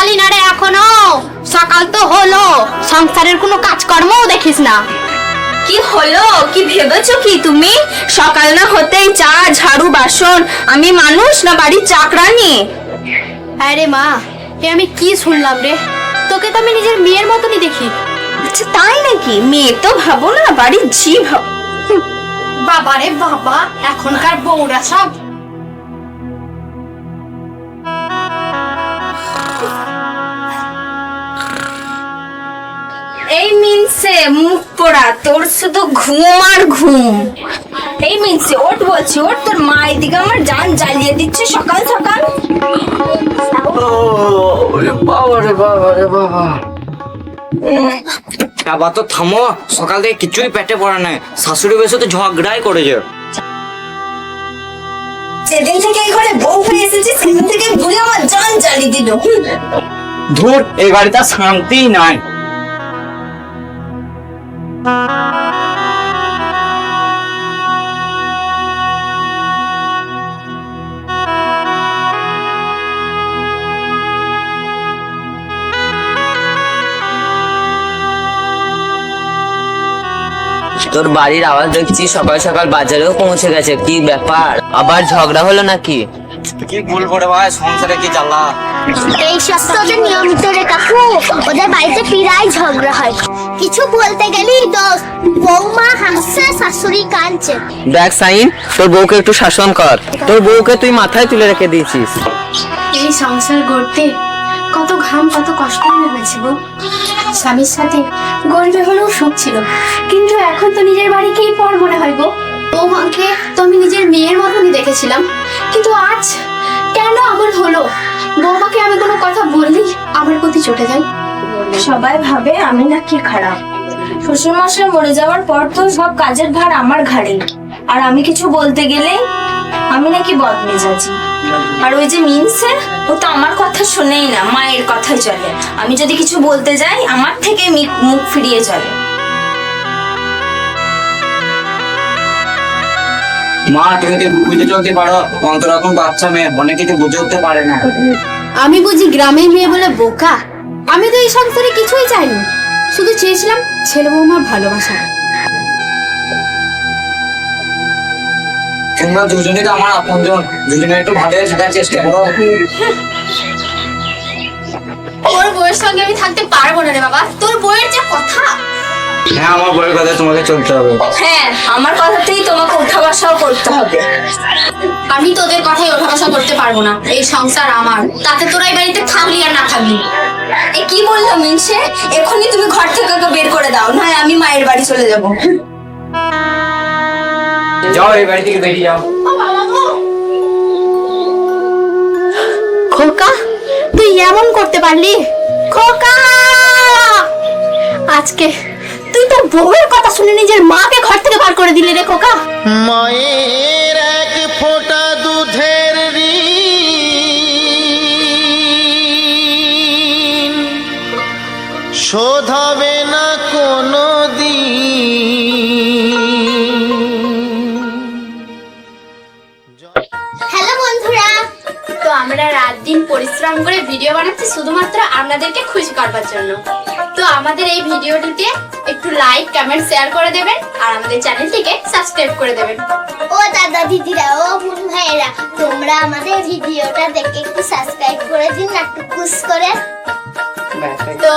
খালি না রে এখনও। সকাল তো হলো। সংসারের কোনো কাজকর্মও দেখিস না। কি হলো? কি ভেবেছো কি তুমি? সকাল না হতেই চা ঝাড়ু বাসন। আমি মানুষ না বাড়ির চাকরানি? আরে মা এ আমি কি শুনলাম রে? তোকে তো আমি নিজের মেয়ের মতনই দেখি। আচ্ছা তাই নাকি? মেয়ে তো ভাবো না বাড়ির ভাবো বাবা রে বাবা এখনকার বউরা সব মুখ পোড়া তোর শুধু ঘুম আর ঘুম। এই মিনসে ওট বলছি ওট তোর মা এদিকে আমার জান জ্বালিয়ে দিচ্ছে সকাল সকাল। বাবা রে বাবা রে বাবা। আবার তো থামো। সকাল থেকে কিছুই পেটে পড়ে নাই। শাশুড়ি বেশি তো ঝগড়াই করেছে। যেদিন থেকে এই ঘরে বউ হয়ে এসেছি সেদিন থেকে বুড়ি আমার জান জ্বালিয়ে দিল। ধুর এই বাড়িতে শান্তি নাই। তোর বাড়ির আওয়াজ দেখছি সকাল সকাল বাজারেও পৌঁছে গেছে, কি ব্যাপার? আবার ঝগড়া হলো নাকি? কি বলব রে ভাই? সংসারে কি জ্বালা? এই ওদের নিয়মিত রে কাকু ওদের বাড়িতে প্রায় ঝগড়া হয়। কিছু বলতে গেলেই দোষ। বৌমা হাসছে শাশুড়ি কাঁদছে। দেখ সাইন তোর বউকে একটু শাসন কর। তোর বউকে তুই মাথায় তুলে রেখে দিয়েছিস। এই সংসার গড়তে কত ঘাম কত কষ্ট নেমেছে গো। স্বামীর সাথে গরিবে হলেও সুখ ছিল। কিন্তু এখন তো নিজের বাড়িকেই পর মনে হয় গো। বৌমাকে তো আমি নিজের মেয়ের মতনই দেখেছিলাম। কিন্তু আজ এমন হলো? বৌমাকে আমি কোনো কথা বললেই আমার প্রতি চটে যাই। সবাই ভাবে আমি নাকি খারাপ। শ্বশুর মশাই মরে যাওয়ার পর তো সব কাজের ভার আমার ঘাড়ে। আর আমি কিছু বলতে গেলে আমি নাকি বদমেজাজি। আর ওই যে মিনসে, ও তো আমার কথা শুনেই না, মায়ের কথাই চলে। আমি যদি কিছু বলতে যাই, আমার থেকে মুখ ফিরিয়ে চলে। মা তুমি বুঝে চলতে পারো? অন্তর এখন বাচ্চা মেয়ে অনেক কিছু বুঝে উঠতে পারে না। আমি বুঝি গ্রামের মেয়ে বলে বোকা। আমি তো এই সংসারে কিছুই চাইনি। শুধু চেয়েছিলাম ছেলে বৌমার ভালোবাসা। তোমরা দুজনেই তো আমার আপনজন। দুজনে একটু ভালো থাকার চেষ্টা করো। ওর বউয়ের সঙ্গে আমি থাকতে পারব না রে বাবা। তোর বউয়ের যা কথা। হ্যাঁ আমার বউয়ের কথা তোমাকে চলতে হবে। হ্যাঁ আমার কথাতেই উঠা বসাও করতে হবে। আমি তোদের কথায় ওঠা বসা করতে পারব না। এই সংসার আমার। তাতে তোরা এই বাড়িতে থাকলি আর না থাকলি। এ কি বলল মিনসে? এখনই তুমি ঘর থেকে ওকে বের করে দাও নয় আমি মায়ের বাড়ি চলে যাব। যাও এই বাড়ি থেকে বেরিয়ে যাও। খোকা তুই এমন করতে পারলি? খোকা! আজকে বউয়ের কথা শুনে নিজের মাকে ঘর থেকে বার করে দিলে রে খোকা। মায়ের এক ফোঁটা দুধের ঋণ শোধ হবে না কোনো দিন হ্যালো বন্ধুরা তো আমরা রাত দিন পরিশ্রম করে ভিডিও বানাচ্ছি শুধুমাত্র আপনাদেরকে খুশি করবার জন্য। তো আমাদের এই ভিডিওটিতে একটু লাইক কমেন্ট শেয়ার করে দেবেন আর আমাদের চ্যানেলটিকে সাবস্ক্রাইব করে দেবেন। ও দাদা দিদিরা ও বোন ভাইয়েরা তোমরা আমাদের ভিডিওটা দেখে একটু সাবস্ক্রাইব করে দিন না একটু পুশ করে। তো